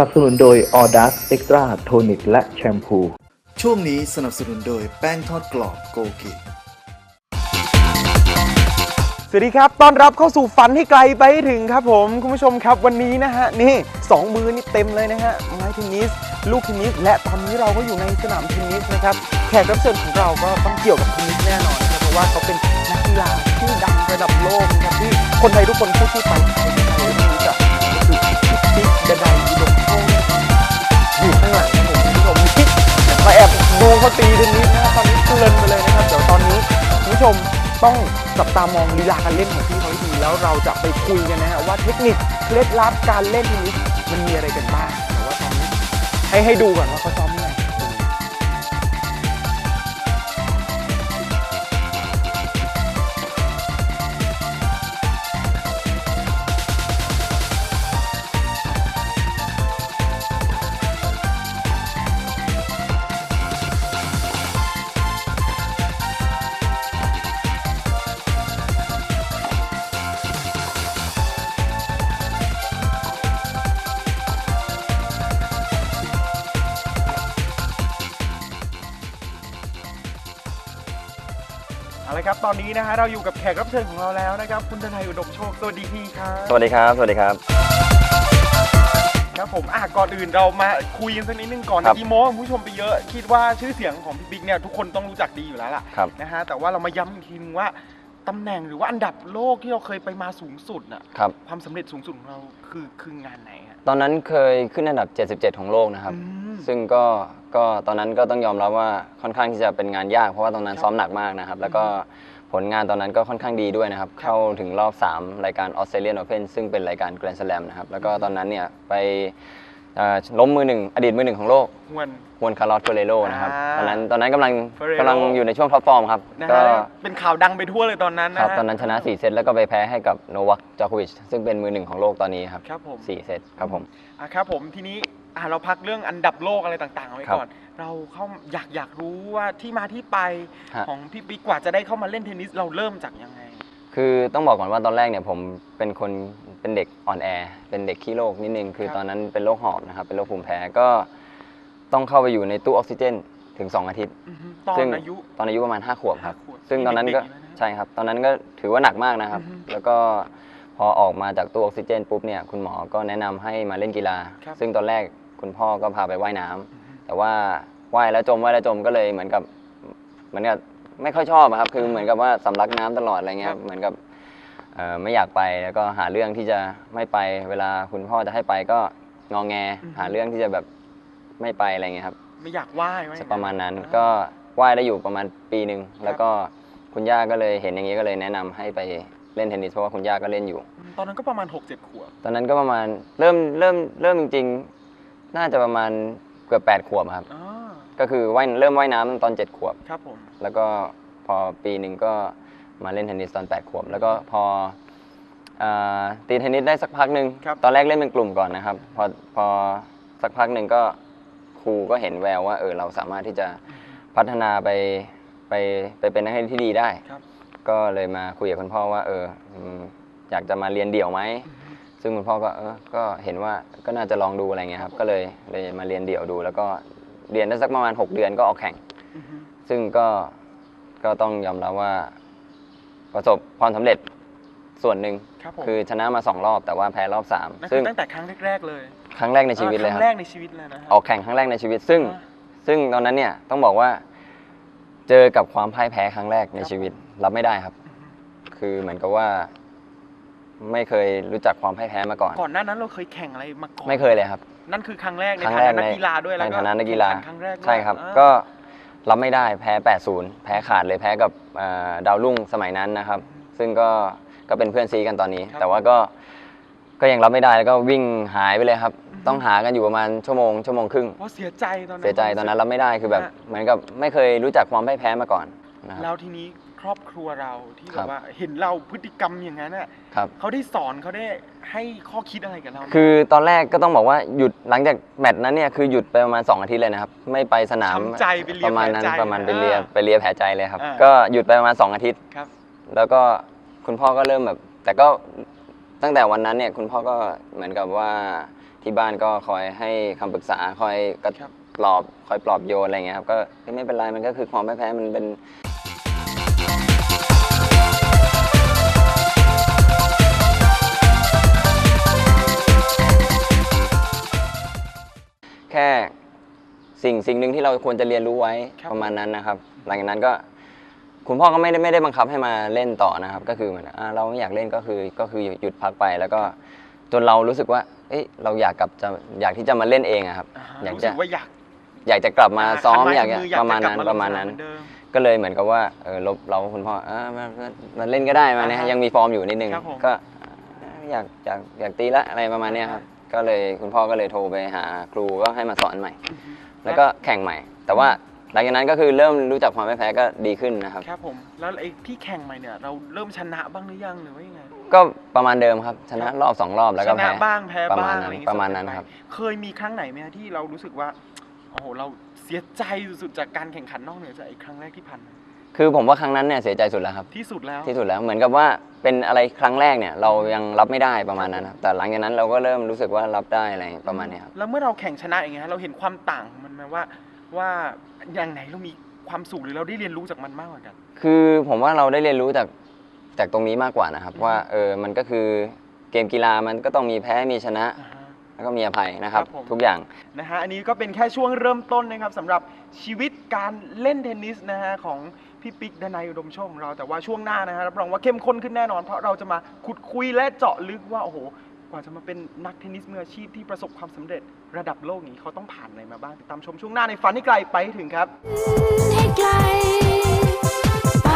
นับสนุนโดย a u d a s Extra Tonic และแชมพู ช่วงนี้สนับสนุนโดยแป้งทอดกรอบโกกิ สวัสดีครับ ต้อนรับเข้าสู่ฝันให้ไกลไปให้ถึงครับผมคุณผู้ชมครับวันนี้นะฮะนี่สองมือนี่เต็มเลยนะฮะไม้เทนนิส ลูกเทนนิส และตอนนี้เราก็อยู่ในสนามเทนนิสนะครับแขกรับเชิญของเราก็ต้องเกี่ยวกับเทนนิสแน่นอนนะครับเพราะว่าเขาเป็นนักกีฬาที่ดังระดับโลกนะครับที่คนไทยทุกคนพูดชื่อไปใครใครก็รู้จักก็คือพี่ปิ๊กเดอะไดอุดม เขาตีเทนนิสนะครับตอนนี้เพลินไปเลยนะครับเดี๋ยวตอนนี้คุณผู้ชมต้องจับตามองลีลาการเล่นของพี่เขาให้ดีแล้วเราจะไปคุยกันนะฮะว่าเทคนิคเคล็ดลับการเล่นเทนนิสมันมีอะไรกันบ้างแต่ว่าตอนนี้ให้ให้ดูก่อนว่าเขาซ้อม ตอนนี้นะฮะเราอยู่กับแขกรับเชิญของเราแล้วนะครับ คุณทนายอุดมโชคสวัสดีพี่ครับสวัสดีครับ สวัสดีครับ ครับผมอะก่อนอื่นเรามาคุยกันสักนิดนึงก่อนครับอีโมคุณผู้ชมไปเยอะ คิดว่าชื่อเสียงของพี่บิ๊กเนี่ยทุกคนต้องรู้จักดีอยู่แล้วล่ะครับ นะฮะแต่ว่าเรามาย้ำอีกทีนึงว่าตำแหน่งหรือว่าอันดับโลกที่เราเคยไปมาสูงสุดน่ะครับ ความสำเร็จสูงสุดของเราคือคืองานไหนฮะตอนนั้นเคยขึ้นอันดับ 77 ของโลกนะครับ อืม ซึ่งก็ก็ตอนนั้นก็ต้องยอมรับว่าค่อนข้างที่จะเป็นงานยาก เพราะว่าตอนนั้นครับซ้อมหนักมากนะครับ แล้วก็ ผลงานตอนนั้นก็ค่อนข้างดีด้วยนะครับ เข้าถึงรอบ 3 รายการออสเตรเลียนโอเพนซึ่งเป็นรายการแกรนด์สแลมนะครับ แล้วก็ตอนนั้นเนี่ยไปเอ่อล้มมือหนึ่งอดีตมือหนึ่งของโลกหวนฮวนคาร์ลอสเฟเรโรนะครับอ่าตอนนั้นตอนนั้นกำลัง Ferrero กำลังอยู่ในช่วงท็อปฟอร์มครับ นะก็ฮะเป็นข่าวดังไปทั่วเลยตอนนั้นคนะรับฮะตอนนั้นชนะ 4 เซตแล้วก็ไปแพ้ให้กับโนวัคจอโควิชซึ่งเป็นมือหนึ่งของโลกตอนนี้ครับครับผมสี่เซตครับผม อะครับผมทีนี้ อะเราพักเรื่องอันดับโลกอะไรต่างๆเอาไว้ครับก่อน เราเข้าอยากอยากรู้ว่าที่มาที่ไปฮะ ของพี่ปิ๊กกว่าจะได้เข้ามาเล่นเทนนิสเราเริ่มจากยังไง คือต้องบอกก่อนว่าตอนแรกเนี่ยผมเป็นคนเป็นเด็กอ่อนแอ เป็นเด็กขี้โรคนิดนึง คือครับ ตอนนั้นเป็นโรคหอบนะครับเป็นโรคภูมิแพ้ก็ต้องเข้าไปอยู่ในตู้ออกซิเจนถึง 2 อาทิตย์ อือฮึตอนซึ่ง อายุตอนอายุประมาณ 5 ขวบครับห้าขวบซึ่งตอนนั้นก็เด็กๆอยู่นะใช่ครับ ตอนนั้นก็ถือว่าหนักมากนะครับ อือฮึแล้วก็พอออกมาจากตู้ออกซิเจนปุ๊บเนี่ยคุณหมอก็แนะนำให้มาเล่นกีฬา ครับ ซึ่งตอนแรก คุณพ่อก็พาไปว่ายน้ำแต่ว่าว่ายแล้วจมว่ายแล้วจมก็เลยเหมือนกับเหมือนกับไม่ค่อยชอบอะครับ คือเหมือนกับว่าสำลักน้ำตลอดอะไรเงี้ครัยบเหมือนกับเอ่อไม่อยากไปแล้วก็หาเรื่องที่จะไม่ไป เวลาคุณพ่อจะให้ไปก็งองแงหาเรื่องที่จะแบบไม่ไปอะไรเงี้ยครับ ไม่อยากไหว้ไว้จะประมาณนั้นก็ว่ายได้อยู่ประมาณปีหนึ่งแล้วก็คุณย่าก็เลยเห็นอย่างนี้ก็เลยแนะนำให้ไปเล่นเทนนิสเพราะว่าคุณย่าก็เล่นอยู่ ตอนนั้นก็ประมาณ 6 7 ขวบ ตอนนั้นก็ประมาณเริ่มเริ่มเริ่มจริงๆ น่าจะประมาณเกือบ8ขวบครับ อ๋อก็คือว่ายเริ่มว่ายน้ำตอน7ขวบ ครับผม แล้วก็พอปีหนึ่งก็มาเล่นเทนนิสตอน8ขวบ แล้วก็พออ่าตีเทนนิสได้สักพักหนึ่งครับ ตอนแรกเล่นเป็นกลุ่มก่อนนะครับ พอพอสักพักหนึ่งก็ครูก็เห็นแววว่าเออเราสามารถที่จะพัฒนาไปไปไปเป็นนักเทนนิสที่ดีได้ ครับ ก็เลยมาคุยกับคุณพ่อว่าเอออืมอยากจะมาเรียนเดี่ยวไหม ซึ่งคุณพ่อก็เออก็เห็นว่าก็น่าจะลองดูอะไรเงี้ยครับ ก็เลยเลยมาเรียนเดี่ยวดู แล้วก็เรียนได้สักประมาณ 6 เดือนก็ออกแข่งอือฮึซึ่งก็ก็ต้องยอมรับว่า ประสบความสำเร็จส่วนหนึ่งครับผม คือชนะมาสองรอบแต่ว่าแพ้รอบสามนั่นคืซึ่งอตั้งแต่ครั้งแรกๆเลยครั้งแรกในชีวิตเลยคครั้รับงแรกในชีวิตเลยนะฮะ ออกแข่งครั้งแรกในชีวิต ซึ่งอ่าซึ่งตอนนั้นเนี่ยต้องบอกว่าเจอกับความพ่ายแพ้ครั้งแรกในชีวิตรับไม่ได้ครับ คือเหมือนกับว่า ไม่เคยรู้จักความพ่ายแพ้มาก่อน ก่อนหน้านั้นเราเคยแข่งอะไรมาก่อนไม่เคยเลยครับ นั่นคือครั้งแรกในครั้งฐาแรนะกนักในกีฬาด้วยแล้วในก็ฐานะนักกีฬาแข่งขันครั้งแรกด้วยใช่ครับ อ่าก็รับไม่ได้แพ้ 8-0 แพ้ขาดเลยแพ้กับเอ่อดาวรุ่งสมัยนั้นนะครับ ซึ่งก็ก็เป็นเพื่อนซีกันตอนนี้ครับแต่ว่าก็ก็ยังรับไม่ได้แล้วก็วิ่งหายไปเลยครับ ต้องหากันอยู่ประมาณชั่วโมงชั่วโมงครึ่งเพราะเสียใจตอนนั้น เสียใจตอนนั้นรับไม่ได้คือแบบ ฮะ เหมือนกับไม่เคยรู้จักความพ่ายแพ้มาก่อนนะครับ แล้วทีนี้ค รอบครัวเราที่คแบรับบว่าเห็นเราพฤติกรรมอย่างนั้นน่ะครับ เขาได้สอนเขาได้ให้ข้อคิดอะไรกับเราไหมคือตอนแรกก็ต้องบอกว่าหยุดหลังจากแมตช์นั้นเนี่ยคือหยุดไปประมาณ 2 อาทิตย์เลยนะครับ ไม่ไปสนามทำใจไปเลียประมาณนั้นแผลใจ ประมาณไปเลียอ่าไปเลียแผลใจเลยครับ อ่า ก็หยุดไปประมาณ 2 อาทิตย์ ครับ แล้วก็คุณพ่อก็เริ่มแบบ แต่ก็ตั้งแต่วันนั้นเนี่ยคุณพ่อก็เหมือนกับว่าที่บ้านก็คอยให้คำปรึกษาคอยกระครับ ปลอบคอยปลอบโยนอะไรเงี้ยครับก็ไม่เป็นไรมันก็คือความพ่ายแพ้มันเป็น แค่สิ่งสิ่งหนึ่งที่เราควรจะเรียนรู้ไว้ครับ ประมาณนั้นนะครับ หลังจากนั้นก็ คุณพ่อก็ไม่ได้ไม่ได้บังคับให้มาเล่นต่อนะครับ ก็คือเหมือนอ่าเราไม่อยากเล่นก็คือก็คือหยุดพักไป แล้วก็จนเรารู้สึกว่า เอ้ยเราอยากกลับจะอยากที่จะมาเล่นเองอะครับ อ่าฮะอยากรู้จะ สึกว่าอยากอยากจะกลับมาซ้อมคันไอยากจะคันประมาณกลันั้นลงประมาณนั้นสเหอเดิม ก็เลยเหมือนกับว่าเออลบเราคุณพ่ออ่ามามามาเล่นก็ได้มาเนี่ยอ่าฮะยังมีฟอร์มอยู่นิดนึงครับผม ก็อ่าอยากอยากอยากตีละอะไรประมาณเนี้ยครับ ก็เลยคุณพ่อก็เลยโทรไปหาครูก็ให้มาสอนใหม่ แล้วก็แข่งใหม่ แต่ว่าหลังจากนั้นก็คือเริ่มรู้จักความไม่แพ้ก็ดีขึ้นนะครับ ครับผม แล้วไอ้ที่แข่งใหม่เนี่ยเราเริ่มชนะบ้างหรือยังหรือว่ายังไง ก็ประมาณเดิมครับชนะรอบสองรอบแล้วชก็นะแพ้บ้างแพ้ประบ้ามาณงนั้อะไรนอย่างงี้ประมาณสลับนั้นกัครับไปเคยมีครั้งไหนไหมฮะที่เรารู้สึกว่าโอ้โหเราเสียใจสุดๆจากการแข่งขันนอกเหนือจากไอ้ครั้งแรกที่ผ่านมา คือผมว่าครั้งนั้นเนี่ยเสียใจสุดแล้วครับ ที่สุดแล้ว ที่สุดแล้วเหมือนกับว่าเป็นอะไรครั้งแรกเนี่ยเรายังรับไม่ได้ประมาณนั้นครับแต่หลังจากนั้นเราก็เริ่มรู้สึกว่ารับได้อะไรประมาณเนี้ยครับแล้วเมื่อเราแข่งชนะอย่างเงี้ยเราเห็นความต่างของมันไหมว่าว่าอย่างไหนเรามีความสุขหรือเราได้เรียนรู้จากมันมากกว่ากัน คือผมว่าเราได้เรียนรู้จากจากตรงนี้มากกว่านะครับว่าเออมันก็คือเกมกีฬามันก็ต้องมีแพ้มีชนะอ่าฮะแล้วก็มีอภัยนะครับครับผมทุกอย่างนะฮะอันนี้ก็เป็นแค่ช่วงเริ่มต้นนะครับสำหรับชีวิตการเล่นเทนนิสนะฮะของ พี่ปิ๊กดนัยอุดมโชคของเราแต่ว่าช่วงหน้านะฮะรับรองว่าเข้มข้นขึ้นแน่นอน เพราะเราจะมาขุดคุยและเจาะลึกว่าโอ้โหกว่าจะมาเป็นนักเทนนิสมืออาชีพที่ประสบความสำเร็จระดับโลกนี้เขาต้องผ่านอะไรมาบ้างติดตามชมช่วงหน้าในฝันให้ไกลไปให้ถึงครับ ให้ไกลไป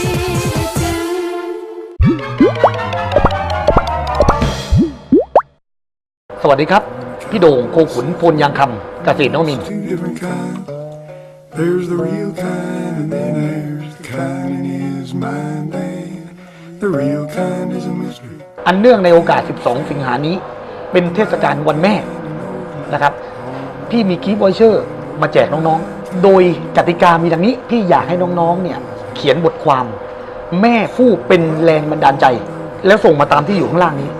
ให้ถึง สวัสดีครับ พี่โด่งโคขุนพลยางคำเกษตรนวมินทร์ two different kinds. There's the real kind, and then there's the kind in his mind. And the real kind is a mystery. อันเนื่องในโอกาส 12 สิงหานี้ เป็นเทศกาลวันแม่นะครับ พี่มีกีฟต์วอยเชอร์มาแจกน้องๆ โดยกติกามีดังนี้ พี่อยากให้น้องๆ เนี่ย เขียนบทความ แม่ผู้เป็นแรงบันดาลใจ แล้วส่งมาตามที่อยู่ข้างล่างนี้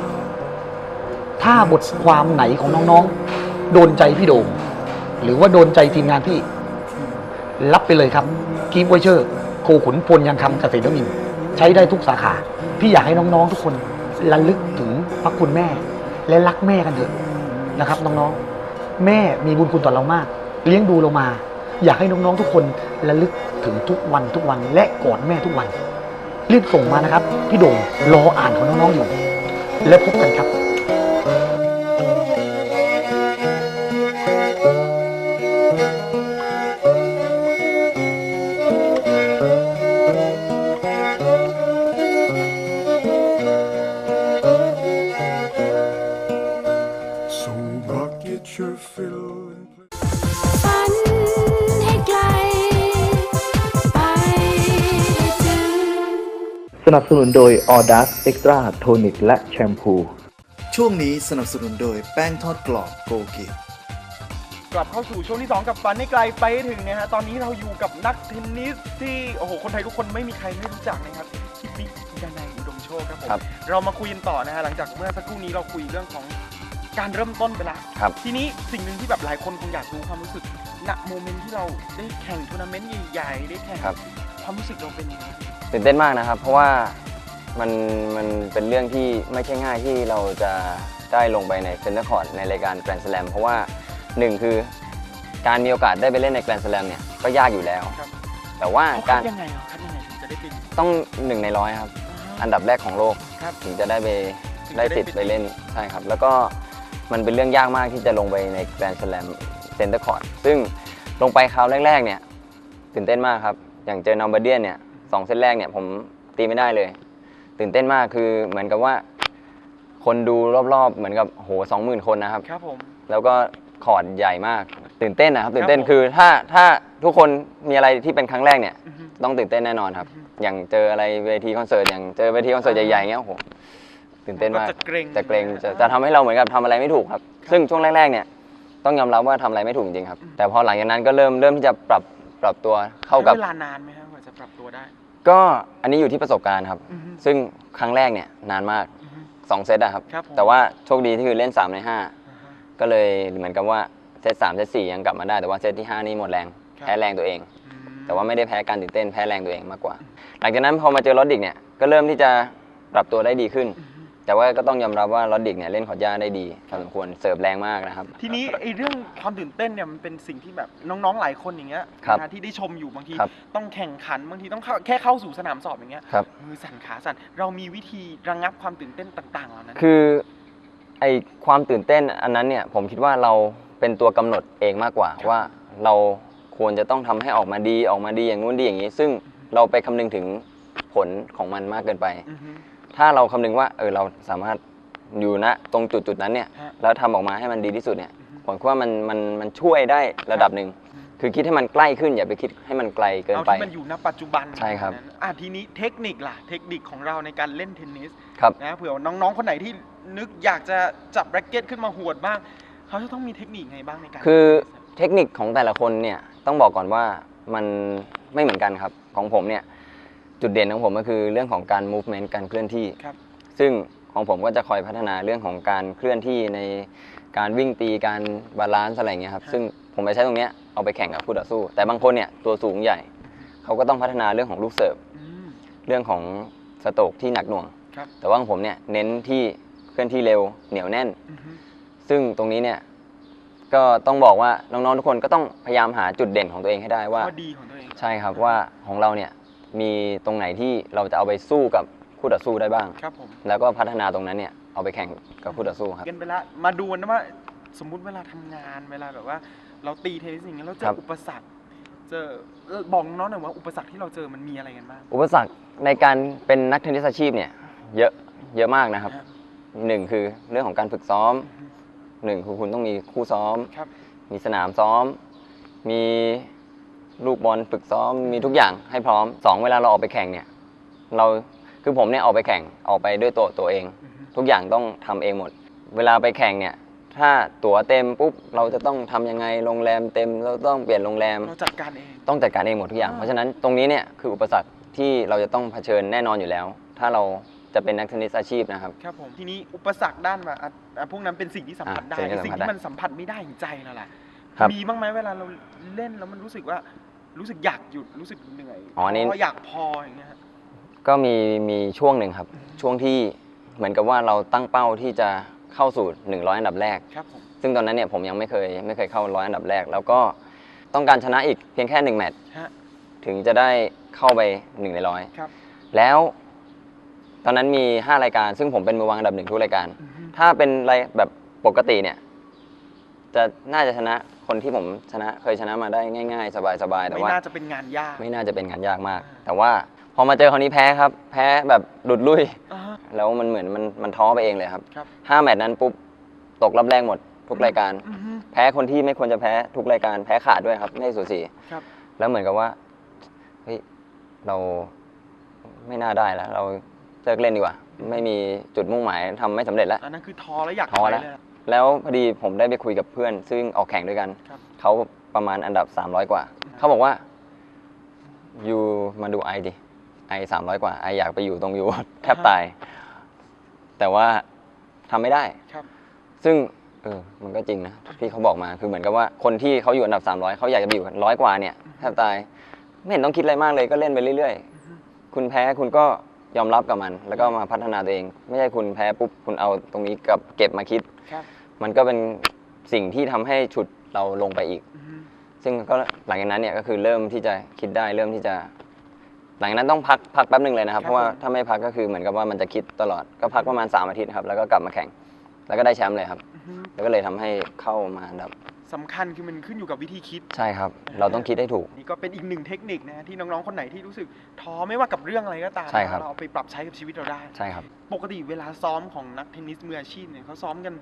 ถ้าบทความไหนของน้องๆ โดนใจพี่โด่งหรือว่าโดนใจทีมงานพี่ รับไปเลยครับกีฟต์วอเชอร์โคขุนพลยังคำเกษตรนมินใช้ได้ทุกสาขา พี่อยากให้น้องๆทุกคนระลึกถึงพระคุณแม่ และรักแม่กันเถอะนะครับน้องๆ แม่มีบุญคุณต่อเรามาก เลี้ยงดูเรามา อยากให้น้องๆทุกคนระลึกถึงทุกวันทุกวันและกอดแม่ทุกวัน รีบส่งมานะครับ พี่โด่งรออ่านของน้องๆอยู่ และพบกันครับ นับสนุนโดย a u d a s Extra Tonic และแชมพู ช่วงนี้สนับสนุนโดยแป้งทอดกรอบโกกิกลับเข้าสู่ช่วงที่ 2 กับฝันให้ไกลไปให้ถึงนะฮะ ตอนนี้เราอยู่กับนักเทนนิสที่ โอ้โห คนไทยทุกคนไม่มีใครไม่รู้จักนะครับพี่ปิ๊กดนัยอุดมโชคครับผมครับเรามาคุยกันต่อนะฮะ หลังจากเมื่อสักครู่นี้เราคุยเรื่องของการเริ่มต้นไปแล้วครับทีนี้สิ่งหนึ่งที่แบบหลายคนคงอยากรู้ความรู้สึกณโมเมนต์ที่เราได้แข่งทัวร์นาเมนต์ใหญ่ๆได้แข่งครับความรู้สึกเราเป็นยังไง ตื่นเต้นมากนะครับ เพราะว่ามันมันเป็นเรื่องที่ไม่ใช่ง่ายที่เราจะได้ลงไปในเซนเตอร์คอร์ดในรายการแกรนด์สแลมเพราะว่าหนึ่งคือการมีโอกาสได้ไปเล่นในแกรนด์สแลมเนี่ยก็ยากอยู่แล้ว ครับแต่ว่าเขาคักาดรยังไงเหรอคัดยังไงถึงจะได้เป็นต้องหนึ่งในร้อยครับ อันดับแรกของโลกครับ ถึงจะได้ไปถึงจะได้ได้สิทธิ์ไปไปเล่นใช่ครับ แล้วก็มันเป็นเรื่องยากมากที่จะลงไปในแกรนด์สแลมเซนเตอร์คอร์ดซึ่งลงไปคราวแรกๆเนี่ยตื่นเต้นมากครับ อย่างเจอนัมเบอร์เดียนเนี่ย สองเซตแรกเนี่ยผมตีไม่ได้เลย ตื่นเต้นมากคือเหมือนกับว่า คนดูรอบๆ เหมือนกับโหสองหมื่นคนนะครับ ครับผม แล้วก็คอร์ดใหญ่มาก ตื่นเต้นนะครับ ตื่นเต้นผมคือถ้าถ้าทุกคนมีอะไรที่เป็นครั้งแรกเนี่ย อือฮึ ต้องตื่นเต้นแน่นอนครับ อย่างเจออะไรเวทีคอนเสิร์ตอย่างเจอเวทีคอนเสิร์ตใหญ่ๆเงี้ยโอ้โหตื่นเต้นมาก จะเกรงจะเกรงจะจะทำให้เราเหมือนกับทำอะไรไม่ถูกครับ ซึ่งช่วงแรกๆเนี่ยต้องยอมรับว่าทำอะไรไม่ถูกจริงๆครับ แต่พอหลังจากนั้นก็เริ่มเริ่มที่จะปรับปรับตัวเข้ากับ ใช้เวลานานไหมครับกว่าจะปรับตัวได้ ก็อันนี้อยู่ที่ประสบการณ์ครับ อือฮึ ซึ่งครั้งแรกเนี่ยนานมาก อือฮึสองเซตอะครับ ครับผม แต่ว่าโชคดีที่คือเล่น 3 ใน อ่าฮะ 5 ก็เลยเหมือนกับว่าเซตสามเซตสี่ยังกลับมาได้ แต่ว่าเซตที่ 5 นี่หมดแรง ครับ แพ้แรงตัวเอง อืม แต่ว่าไม่ได้แพ้การตื่นเต้นแพ้แรงตัวเองมากกว่า หลังจากนั้นพอมาเจอลอดดิกเนี่ยก็เริ่มที่จะปรับตัวได้ดีขึ้น อือฮึ แต่ว่าก็ต้องยอมรับว่าลอดดิกเนี่ยเล่นขอดย่าได้ดีพอสมควรเสิร์ฟแรงมากนะครับ ทีนี้ไอ้เรื่องความตื่นเต้นเนี่ยมันเป็นสิ่งที่แบบน้องๆหลายคนอย่างเงี้ยครับนะที่ได้ชมอยู่บางที ครับต้องแข่งขันบางทีต้องเข้าแค่เข้าสู่สนามสอบอย่างเงี้ยครับ มือสั่นขาสั่นเรามีวิธีระงับความตื่นเต้นต่างๆเหล่านั้น คือไอความตื่นเต้นอันนั้นเนี่ยผมคิดว่าเราเป็นตัวกำหนดเองมากกว่าครับว่าเราควรจะต้องทำให้ออกมาดีออกมาดีอย่างนู้นดีอย่างนี้ ซึ่งเราไปคำนึงถึงผลของมันมากเกินไป อือฮึ ถ้าเราคำนึงว่าเออเราสามารถอยู่ณตรงจุดจุดๆนั้นเนี่ยฮะ แล้วทำออกมาให้มันดีที่สุดเนี่ยอือฮึผมคิดว่ามันมันมันช่วยได้ระดับหนึ่งอืมคือคิดให้มันใกล้ขึ้นอย่าไปคิดให้มันไกลเกินเอาไป ที่มันอยู่ณปัจจุบันใช่ครับ นั้นอะทีนี้เทคนิคล่ะ เทคนิคของเราในการเล่นเทนนิสครับ นะเผื่อน้องๆคนไหนที่นึกอยากจะจับแร็กเก็ตขึ้นมาหวดบ้าง เขาจะต้องมีเทคนิคไงบ้างในการคือเล่นเทนนิสเทคนิคของแต่ละคนเนี่ยต้องบอกก่อนว่ามันไม่เหมือนกันครับของผมเนี่ย จุดเด่นของผมก็คือเรื่องของการ movement การเคลื่อนที่ ครับ ซึ่งของผมก็จะคอยพัฒนาเรื่องของการเคลื่อนที่ในการวิ่งตีการบาลานซ์อะไรอย่างเงี้ยครับ ครับซึ่งผมไปใช้ตรงเนี้ยเอาไปแข่งกับคู่ต่อสู้ แต่บางคนเนี่ยตัวสูงใหญ่ เขาก็ต้องพัฒนาเรื่องของลูกเสิร์ฟอืมเรื่องของสโตรกที่หนักหน่วง ครับ แต่ว่าของผมเนี่ยเน้นที่เคลื่อนที่เร็วเหนียวแน่น อือฮึซึ่งตรงนี้เนี่ยก็ต้องบอกว่าน้องๆทุกคนก็ต้องพยายามหาจุดเด่นของตัวเองให้ได้ว่า ข้อดีของตัวเอง ใช่ครับว่าของเราเนี่ย มีตรงไหนที่เราจะเอาไปสู้กับคู่ต่อสู้ได้บ้าง ครับผมแล้วก็พัฒนาตรงนั้นเนี่ยเอาไปแข่งกับคู่ต่อสู้ครับ กันไปละมาดูนะว่า สมมุติเวลาทำงานเวลาแบบว่า เราตีเทนนิสอย่างเงี้ยเราเจครัอบ อุปสรรคเจอเออบอกน้องๆหน่อยว่าอุปสรรคที่เราเจอมันมีอะไรกันบ้างอุปสรรคในการเป็นนักเทนนิสอาชีพเนี่ยเยอะเยอะมากนะครับครับหนึ่งคือเรื่องของการฝึกซ้อมหนึ่งคือคุณต้องมีคู่ซ้อม ครับ มีสนามซ้อม มี ลูกบอลฝึกซ้อมมีทุกอย่างให้พร้อมสองเวลาเราออกไปแข่งเนี่ย เราคือผมเนี่ยออกไปแข่งออกไปด้วยตัวตัวเองอือฮึทุกอย่างต้องทำเองหมด เวลาไปแข่งเนี่ย ถ้าตั๋วเต็มปุ๊บเราจะต้องทำยังไงโรงแรมเต็มเราต้องเปลี่ยนโรงแรมเราจัดการเองต้องจัดการเองหมดทุกอย่างอ่าเพราะฉะนั้นตรงนี้เนี่ยคืออุปสรรคที่เราจะต้องเผชิญแน่นอนอยู่แล้ว ถ้าเราจะเป็นนักเทนนิสอาชีพนะครับครับผมทีนี้อุปสรรคด้านมาอะอะพวกนั้นเป็นสิ่งที่สัมผัสได้อะสิ่งที่สิ่งสัมผัสได้ที่มันสัมผัสไม่ได้อย่างใจเราล่ะครับมีบ้างไหมเวลาเราเล่นแล้วมันรู้สึกว่า รู้สึกอยากหยุดรู้สึกเหนื่อยอ๋ออันนี้พอยากพออย่างเงี้ยฮะก็มีมีช่วงหนึ่งครับ ช่วงที่เหมือนกับว่าเราตั้งเป้าที่จะเข้าสู่ 100 อันดับแรก ครับผมซึ่งตอนนั้นเนี่ยผมยังไม่เคยไม่เคยเข้าร้อยอันดับแรก แล้วก็ต้องการชนะอีกเพียงแค่หนึ่งแมตช์ฮะถึงจะได้เข้าไปหนึ่งในร้อยครับแล้ว ตอนนั้นมี 5 รายการ ซึ่งผมเป็นมือวางอันดับหนึ่งทุกรายการ อือฮึถ้าเป็นรายแบบปกติเนี่ย จะน่าจะชนะคนที่ผมชนะเคยชนะมาได้ง่าย ๆ สบายๆแต่ไม่ว่า น่าจะเป็นงานยากไม่น่าจะเป็นงานยากมากอ่าแต่ว่าพอมาเจอคราวนี้แพ้ครับ แพ้แบบหลุดลุ่ยอ่าฮะแล้วมันเหมือนมันมันท้อไปเองเลยครับครับ ห้าแมตช์นั้นปุ๊บตกรอบแรกหมดทุกรายการ อือฮึ แพ้คนที่ไม่ควรจะแพ้ทุกรายการแพ้ขาดด้วยครับไม่สูสีครับ แล้วเหมือนกับว่าเฮ้ยเราไม่น่าได้แล้ว เราเลิกเล่นดีกว่า ไม่มีจุดมุ่งหมายทำไม่สำเร็จแล้ว อันนั้นคือท้อแล้วอยากท้อถยแล้วเยะ แล้วพอดีผมได้ไปคุยกับเพื่อน ซึ่งออกแข่งด้วยกัน ครับ เขาประมาณอันดับ 300 กว่า เขาบอกว่าอยู่มาดูไอดิไอสามร้อยกว่าไออยากไปอยู่ตรงยู แทบตาย แต่ว่าทำไม่ได้ ครับ ซึ่งเออมันก็จริงนะที่เขาบอกมาคือเหมือนกับว่าคนที่เขาอยู่อันดับ 300เขาอยากจะไปอยู่ร้อยกว่าเนี่ยแทบตาย ไม่เห็นต้องคิดอะไรมากเลยก็เล่นไปเรื่อย ๆ คุณแพ้คุณก็ยอมรับกับมัน แล้วก็มาพัฒนาตัวเอง ไม่ใช่คุณแพ้ปุ๊บคุณเอาตรงนี้กับเก็บมาคิด ครับ มันก็เป็นสิ่งที่ทำให้ฉุดเราลงไปอีกอือฮึซึ่งก็หลังจากนั้นเนี่ยก็คือเริ่มที่จะคิดได้เริ่มที่จะ หลังจากนั้นต้องพักพักแป๊บหนึ่งเลยนะครับ เพราะว่าถ้าไม่พักก็คือเหมือนกับว่ามันจะคิดตลอดก็พักประมาณ3อาทิตย์ครับแล้วก็กลับมาแข่ง แล้วก็ได้แชมป์เลยครับอือือฮึแล้วก็เลยทำให้เข้ามาอันดับสำคัญคือมันขึ้นอยู่กับวิธีคิดใช่ครับ เราต้องคิดให้ถูก นี่ก็เป็นอีกหนึ่งเทคนิคนะฮะที่น้องๆคนไหนที่รู้สึกท้อไม่ว่ากับเรื่องอะไรก็ตามใช่ครับเราเอาไปปรับใช้กับชีวิตเราได้ใช่ครับ ปกติเวลาซ้อมของนักเทนนิสมืออาชีพเนี่ยเขาซ้อมกัน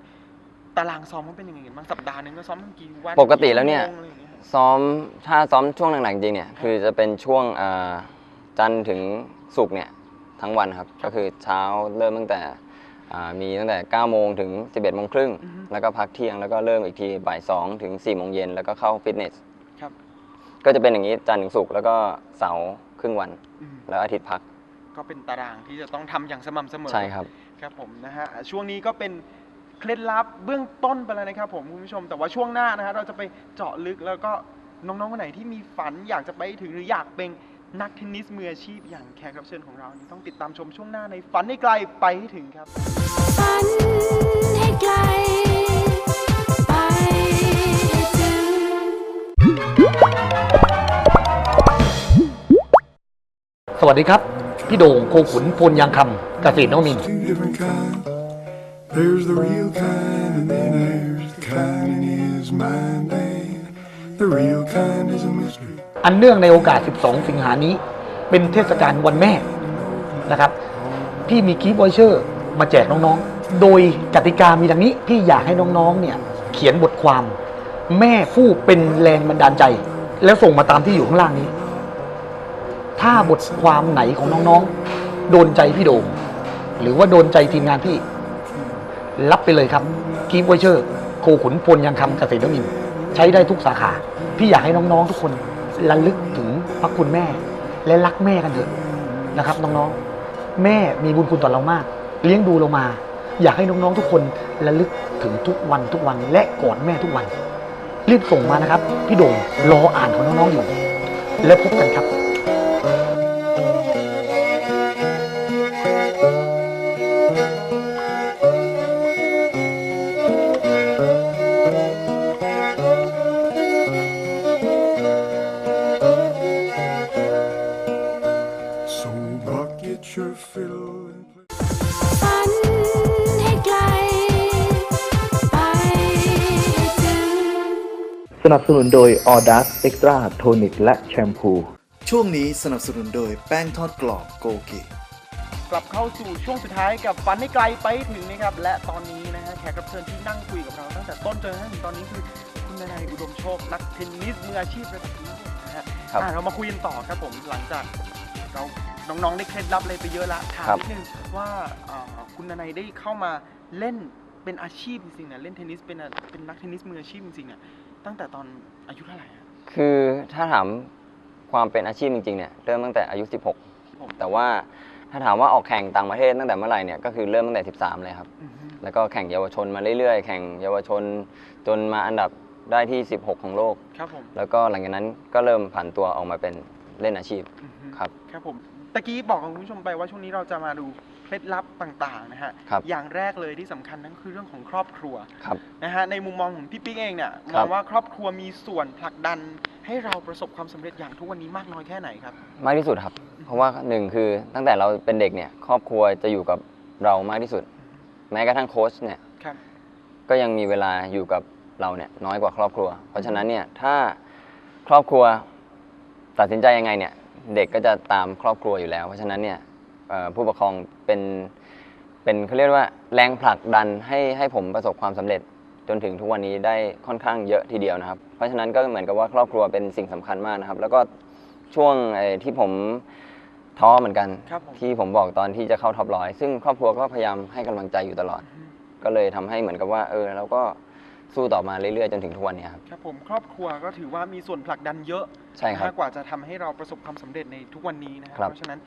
ตารางซ้อมเขาเป็นยังไงกันบ้างสัปดาห์หนึงก็ซ้อมกันกี่วันปกติแล้วเนี่ย กี่ชั่โมงอะไรอย่างเงี้ยซ้อมถ้าซ้อมช่วงหลังๆจริงเนี่ยคือจะเป็นช่วงอ่าจันทร์ถึงศุกร์เนี่ยทั้งวันครับก็คือเช้าเริ่มตั้งแต่อ่ามีตั้งแต่9โมงถึง 11โมงครึ่งอือฮึ แล้วก็พักเที่ยงแล้วก็เริ่มอีกทีบ่าย2ถึง4โมงเย็นแล้วก็เข้าฟิตเนสครับ ก็จะเป็นอย่างนี้จันทร์ถึงศุกร์แล้วก็เสาร์ครึ่งวัน อืมแล้วอาทิตย์พักก็เป็นตารางที่จะต้องทำอย่างสม่ำเสมอ ใช่ครับ ครับผมนะฮะอะช่วงนี้ก็เป็น เคล็ดลับเบื้องต้นไปแล้วนะครับผมคุณผู้ชมแต่ว่าช่วงหน้านะฮะเราจะไปเจาะลึกแล้วก็น้องๆคนไหนที่มีฝันอยากจะไปถึงหรืออยากเป็นนักเทนนิสมืออาชีพอย่างแขกรับเชิญของเราต้องติดตามชมช่วงหน้าในฝันให้ไกลไปให้ถึงครับฝันให้ไกลไปให้ถึงสวัสดีครับ พี่โด่งโคขุนพลยางคำเกษตรนวมิน There's the real kind, and then there's the kind in his mind. And the real kind is a mystery. อันเนื่องในโอกาส 12 สิงหานี้ เป็นเทศกาลวันแม่นะครับ พี่มีกิฟต์วอเชอร์มาแจกน้องๆ โดยกติกามีดังนี้ พี่อยากให้น้องๆ เนี่ย เขียนบทความ แม่ผู้เป็นแรงบันดาลใจ แล้วส่งมาตามที่อยู่ข้างล่างนี้ ถ้าบทความไหนของน้องๆ โดนใจพี่โดม หรือว่าโดนใจทีมงานพี่ รับไปเลยครับกิฟต์วอเชอร์โคขุนพลยังคำเกษตรนวมินใช้ได้ทุกสาขา พี่อยากให้น้องๆทุกคนระลึกถึงพระคุณแม่ และรักแม่กันเถอะนะครับน้องๆ แม่มีบุญคุณต่อเรามาก เลี้ยงดูเรามา อยากให้น้องๆทุกคนระลึกถึงทุกวันทุกวันและกอดแม่ทุกวัน รีบส่งมานะครับ พี่โด่งรออ่านของน้องๆอยู่ และพบกันครับ นับสนุนโดย a u d a s Extra Tonic และแชมพู ช่วงนี้สนับสนุนโดยแป้งทอดกรอบโกกิกลับเข้าสู่ช่วงสุดท้ายกับฝันให้ไกลไปให้ถึงนะครับ และตอนนี้นะฮะแขกรับเชิญที่นั่งคุยกับเราตั้งแต่ต้นจนกระทั่งถึงตอนนี้คือคุณนายอุดมโชคนักเทนนิสมืออาชีพระดับโลกนะฮะครับอะเรามาคุยกันต่อครับผมหลังจากเราน้องๆได้เคล็ดลับอะไรไปเยอะละถามครับ นิดนึงว่าอ่าคุณนายได้เข้ามาเล่น เป็นอาชีพจริงๆนะเล่นเทนนิสเป็นอะเป็นนักเทนนิสมืออาชีพจริงๆอะตั้งแต่ตอนอายุเท่าไหร่อะคือถ้าถามความเป็นอาชีพจริงๆเนี่ยเริ่มตั้งแต่อายุ16 แต่ว่าถ้าถามว่าออกแข่งต่างประเทศตั้งแต่เมื่อไหร่เนี่ยก็คือเริ่มตั้งแต่ 13 เลยครับ อือฮึแล้วก็แข่งเยาวชนมาเรื่อยๆ แข่งเยาวชนจนมาอันดับได้ที่ 16 ของโลก ครับผมแล้วก็หลังจากนั้นก็เริ่มผันตัวออกมาเป็นเล่นอาชีพ อือฮึครับ ครับผมตะกี้บอกกับคุณผู้ชมไปว่าช่วงนี้เราจะมาดู เคล็ดลับต่างๆนะฮะครับอย่างแรกเลยที่สำคัญนั่นก็คือเรื่องของครอบครัวครับนะฮะในมุมมองของพี่ปิ๊กเองเนี่ยมครัองบว่าครอบครัวมีส่วนผลักดัน ให้เราประสบความสำเร็จอย่างทุกวันนี้มากน้อยแค่ไหนครับ มากที่สุดครับ เพราะว่าหนึ่งคือตั้งแต่เราเป็นเด็กเนี่ยครอบครัวจะอยู่กับเรามากที่สุด แม้กระทั่งโค้ชเนี่ยครับ ก็ยังมีเวลาอยู่กับเราเนี่ยน้อยกว่าครอบครัว เพราะฉะนั้นเนี่ยถ้าครอบครัวตัดสินใจยังไงเนี่ยเด็กก็จะตามครอบครัวอยู่แล้ว เพราะฉะนั้นเนี่ยเอ่อ ผู้ปกครองเป็นเป็นเขาเรียกว่าแรงผลักดันให้ให้ผมประสบความสำเร็จจนถึงทุกวันนี้ได้ค่อนข้างเยอะทีเดียวนะครับ เพราะฉะนั้นก็เหมือนกับว่าครอบครัวเป็นสิ่งสำคัญมากนะครับ แล้วก็ช่วงไอ้ที่ผมท้อเหมือนกันครับผมที่ผมบอกตอนที่จะเข้าท็อปร้อยซึ่งครอบครัวก็พยายามให้กำลังใจอยู่ตลอด ก็เลยทำให้เหมือนกับว่า เออเราก็สู้ต่อมาเรื่อยๆจนถึงทุกวันเนี้ยครับครับผมครอบครัวก็ถือว่ามีส่วนผลักดันเยอะใช่ครับมากกว่าจะทำให้เราประสบความสำเร็จในทุกวันนี้นะฮะครับเพราะฉะนั้น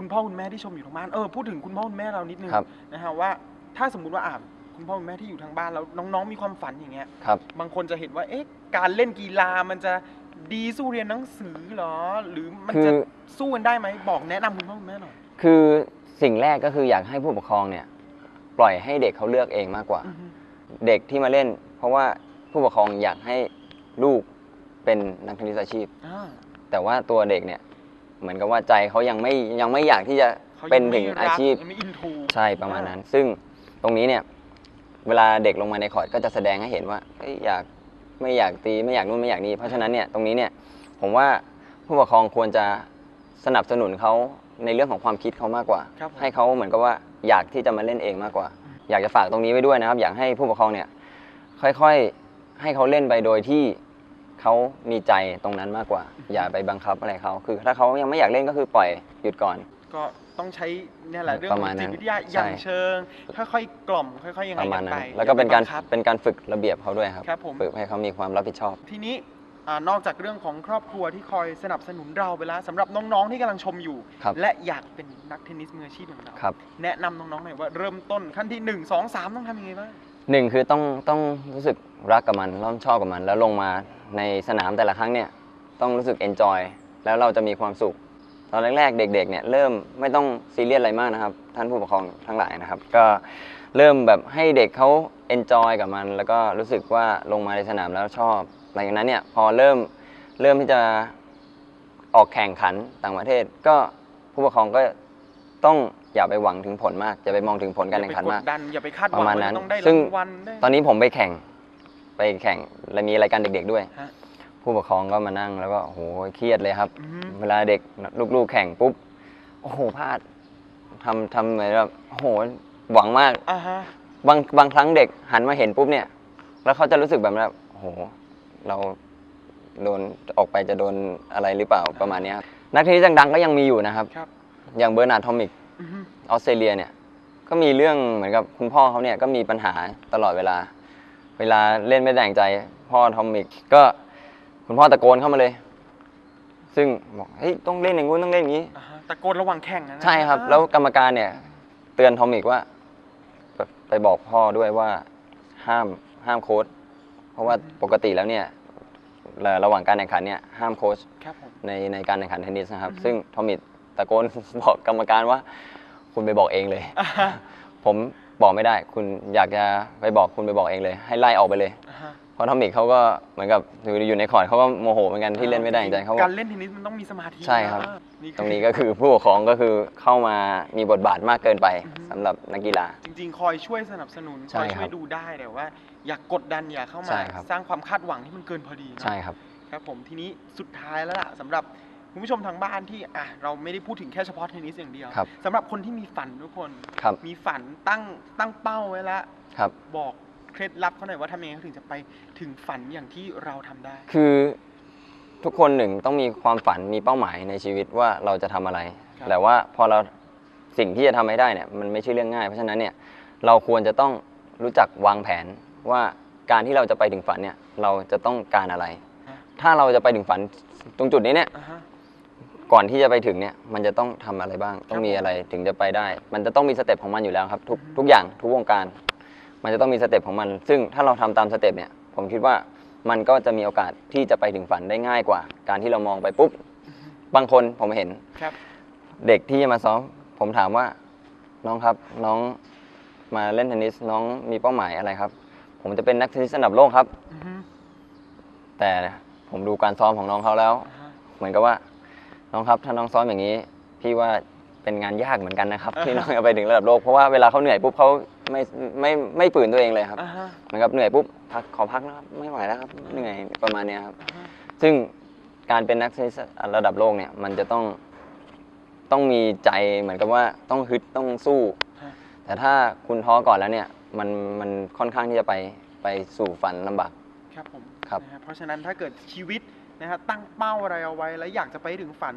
คุณพ่อคุณแม่ที่ชมอยู่ทางบ้านเออพูดถึงคุณพ่อคุณแม่เรานิดนึงครับ นะฮะว่าถ้าสมมุติว่าอ่าคุณพ่อคุณแม่ที่อยู่ทางบ้านแล้วน้องๆมีความฝันอย่างเงี้ย ครับ บางคนจะเห็นว่าเอ๊ะการเล่นกีฬามันจะดีสู้เรียนหนังสือเหรอ หรือมันคือจะสู้กันได้ไหมบอกแนะนำคุณพ่อคุณแม่หน่อยคือสิ่งแรกก็คืออยากให้ผู้ปกครองเนี่ย ปล่อยให้เด็กเขาเลือกเองมากกว่า อือฮึเด็กที่มาเล่น เพราะว่าผู้ปกครองอยากให้ลูกเป็นนักเทนนิสอาชีพ อ่าแต่ว่าตัวเด็กเนี่ย เหมือนกับว่าใจเขายังไม่ยังไม่อยากที่จะเขาเป็นยังถึไม่งรักอาชีพ ยังไม่อินทูใช่ประมาณนั้น ซึ่งตรงนี้เนี่ย เวลาเด็กลงมาในคอร์ดก็จะแสดงให้เห็นว่าเอ้ยอยากไม่อยากตีไม่อยากนู่นไม่อยากนี่เพราะฉะนั้นเนี่ยตรงนี้เนี่ยผมว่าผู้ปกครองควรจะสนับสนุนเขาในเรื่องของความคิดเขามากกว่า ครับผม ให้เขาเหมือนกับว่าอยากที่จะมาเล่นเองมากกว่า อยากจะฝากตรงนี้ไว้ด้วยนะครับ อยากให้ผู้ปกครองเนี่ย ค่อยๆให้เขาเล่นไปโดยที่ เขามีใจตรงนั้นมากกว่า อย่าไปบังคับอะไรเขาคือ ถ้าเขายังไม่อยากเล่นก็คือปล่อยหยุดก่อน ก็ต้องใช้เนี่ยแหละเรื่องปขระองมาณนั้จิตนวิทยาอย่างใช่เชิง ค่อยๆกล่อมค่อยๆยังปไงระมากัณนนั้ไปน แล้วก็เป็นการอย่ไปบังคับ เป็นการฝึกระเบียบเขาด้วยครับ ครับผม ฝึกให้เขามีความรับผิดชอบ ทีนี้อ่านอกจากเรื่องของครอบครัวที่คอยสนับสนุนเราไปแล้วสำหรับน้องๆที่กำลังชมอยู่ ครับ และอยากเป็นนักเทนนิสมืออาชีพของเราครับ แนะนำน้องๆหน่อยว่าเริ่มต้นขั้นที่ 1 2 3 ต้องทำยังไงบ้าง หนึ่งคือต้องต้องรู้สึกรักกับมันร่อมชอบกับมัน แล้วลงมาในสนามแต่ละครั้งเนี่ยต้องรู้สึกเอนจอยแล้วเราจะมีความสุข ตอนแรกๆเด็กๆเนี่ยเริ่มไม่ต้องซีเรียสอะไรมากนะครับ ท่านผู้ปกครองทั้งหลายนะครับ ก็เริ่มแบบให้เด็กเขาเอนจอยกับมัน แล้วก็รู้สึกว่าลงมาในสนามแล้วชอบหลังจากนั้นเนี่ยพอเริ่มเริ่มที่จะออกแข่งขันต่างประเทศ ก็ผู้ปกครองก็ ต้องอย่าไปหวังถึงผลมากอย่าไปมองถึงผลการแข่งขันมากอย่าไปกดดันอย่าไปคาดหปวังระมาณว่านั้นจะต้องได้ซึ่รางงวัลได้ ตอนนี้ผมไปแข่ง ไปแข่งและมีรายการเด็ก ๆ ด้วย ฮะ ผู้ปกครองก็มานั่งแล้วก็โอ้โหเครียดเลยครับ อือฮึเวลาเด็กลูกๆ แข่งปุ๊บโอ้โหพลาดทำทำเหมือนแบบโอ้โหหวังมาก อ่าฮะบางบางครั้งเด็กหันมาเห็นปุ๊บเนี่ย แล้วเขาจะรู้สึกแบบว่าโอ้โห เราโดนออกไปจะโดนอะไรหรือเปล่าประมาณเนี้ยครับนักเทนนิสดังๆก็ยังมีอยู่นะครับ ครับ อย่างเบอร์นาร์ดทอมิกอือฮึออสเตรเลียเนี่ยก็มีเรื่องเหมือนกับคุณพ่อเขาเนี่ยก็มีปัญหาตลอดเวลา เวลาเล่นไม่ได้ดั่งใจพ่อทอมมิกก็คุณพ่อตะโกนเข้ามาเลย ซึ่งบอกเฮ้ยต้องเล่นอย่างงู้นต้องเล่นอย่างนี้อ่าฮะตะโกนระหว่างแข่งนะนะใช่ครับอ่าแล้วกรรมการเนี่ย เตือนทอมมิกว่าไปไปบอกพ่อด้วยว่าห้ามห้ามโค้ชเพราะว่าปกติแล้วเนี่ยระระหว่างการแข่งขันเนี่ยห้ามโค้ชครับผมในในการแข่งขันเทนนิสนะครับอือฮึซึ่งทอมมิก ตะโกน บอกกรรมการว่า คุณไปบอกเองเลยอ่าฮะผมบอกไม่ได้ คุณอยากจะไปบอกคุณไปบอกเองเลย ให้ไล่ออกไปเลย อ่าฮะเพราะทอมมิกเขาก็เหมือนกับอยู่อยู่ในคอร์ดเขาก็โมโหเหมือนกันที่เล่นไม่ได้อย่างใจเขาการเล่นเทนนิสมันต้องมีสมาธิใช่ครับอ่าคือตรงนี้ก็คือผู้ปกครองก็คือเข้ามามีบทบาทมากเกินไปสำหรับนักกีฬา จริง ๆ คอยช่วยสนับสนุนใช่คอยคช่รัวยบดูได้แต่ว่า อยากกดดันอย่าเข้าใช่มาครับ สร้างความคาดหวังที่มันเกินพอดีเนอะ ใช่ครับ ครับผมทีนี้สุดท้ายแล้วล่ะสำหรับ คุณผู้ชมทางบ้านที่อะเราไม่ได้พูดถึงแค่เฉพาะเทนนิสอย่างเดียวครับสำหรับคนที่มีฝันทุกคน ครับมีฝันตั้งตั้งเป้าไว้แล้วครับ บอกเคล็ดลับเขาหน่อยว่าทำยังไงเขาถึงจะไปถึงฝันอย่างที่เราทำได้ คือทุกคนหนึ่งต้องมีความฝันมีเป้าหมายในชีวิตว่าเราจะทำอะไร ครับ แต่ว่าพอเราสิ่งที่จะทำให้ได้เนี่ยมันไม่ใช่เรื่องง่าย เพราะฉะนั้นเนี่ยเราควรจะต้องรู้จักวางแผนว่าการที่เราจะไปถึงฝันเนี่ยเราจะต้องการอะไร ถ้าเราจะไปถึงฝันตรงจุดนี้เนี่ย อ่าฮะ ก่อนที่จะไปถึงเนี่ยมันจะต้องทำอะไรบ้าง ต้องมีผมอะไรถึงจะไปได้ มันจะต้องมีสเต็ปของมันอยู่แล้วครับ ทุกอือฮึทุกอย่างทุกวงการ มันจะต้องมีสเต็ปของมัน ซึ่งถ้าเราทำตามสเต็ปเนี่ย ผมคิดว่ามันก็จะมีโอกาสที่จะไปถึงฝันได้ง่ายกว่า การที่เรามองไปปุ๊บบางคนผมเห็น ครับ เด็กที่จะมาซ้อม ผมถามว่า น้องครับ น้องมาเล่นเทนนิส น้องมีเป้าหมายอะไรครับ ผมจะเป็นนักเทนนิสระดับโลกครับอือฮึแต่ผมดูการซ้อมของน้องเขาแล้วอ่าฮะเหมือนกับว่า น้องครับถ้าน้องซ้อมอย่างนี้ พี่ว่าเป็นงานยากเหมือนกันนะครับ ที่น้องจะไปถึงระดับโลกเพราะว่าเวลาเขาเหนื่อยปุ๊บเขาไม่ไม่ไม่ฝืนตัวเองเลยครับอ่าฮะเหมือนกับเหนื่อยปุ๊บพักขอพักนะครับไม่ไหวแล้วครับเหนื่อยประมาณเนี้ยครับอ่าฮะซึ่งการเป็นนักเทนนิสระดับโลกเนี่ยมันจะต้องต้องมีใจเหมือนกับว่าต้องฮึดต้องสู้ฮะแต่ถ้าคุณท้อก่อนแล้วเนี่ยมันมันค่อนข้างที่จะไปไปสู่ฝันลำบากครับผมครับนะฮะเพราะฉะนั้นถ้าเกิดชีวิต นะฮะตั้งเป้าอะไรเอาไว้ แล้วอยากจะไปถึงฝัน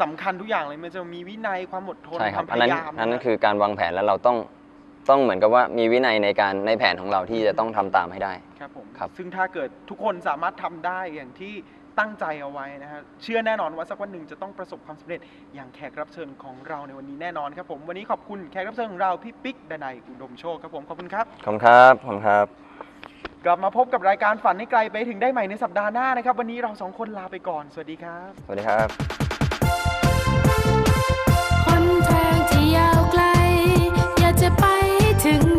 สำคัญทุกอย่างเลยมันจะมีวินัยความอดทนใช่คครัวาบมพอันนั้นยายามอันนั้นะคือการวางแผนแล้วเราต้องต้องเหมือนกับว่ามีวินัยในการในแผนของเราที่จะต้องทำตามให้ได้ครับผมครับซึ่งถ้าเกิดทุกคนสามารถทำได้อย่างที่ตั้งใจเอาไว้นะฮะเชื่อแน่นอนว่าสักวันหนึ่งจะต้องประสบความสำเร็จอย่างแขกรับเชิญของเราในวันนี้แน่นอนครับผมวันนี้ขอบคุณแขกรับเชิญของเราพี่ปิ๊กดนัยอุดมโชคครับผมขอบคุณครับขอบคุณครับขอบคุณครับ กลับมาพบกับรายการฝันให้ไกลไปถึงได้ใหม่ในสัปดาห์หน้านะครับ วันนี้เราสองคนลาไปก่อน สวัสดีครับ สวัสดีครับหนทางที่ยาวไกล อยากจะไปให้ถึง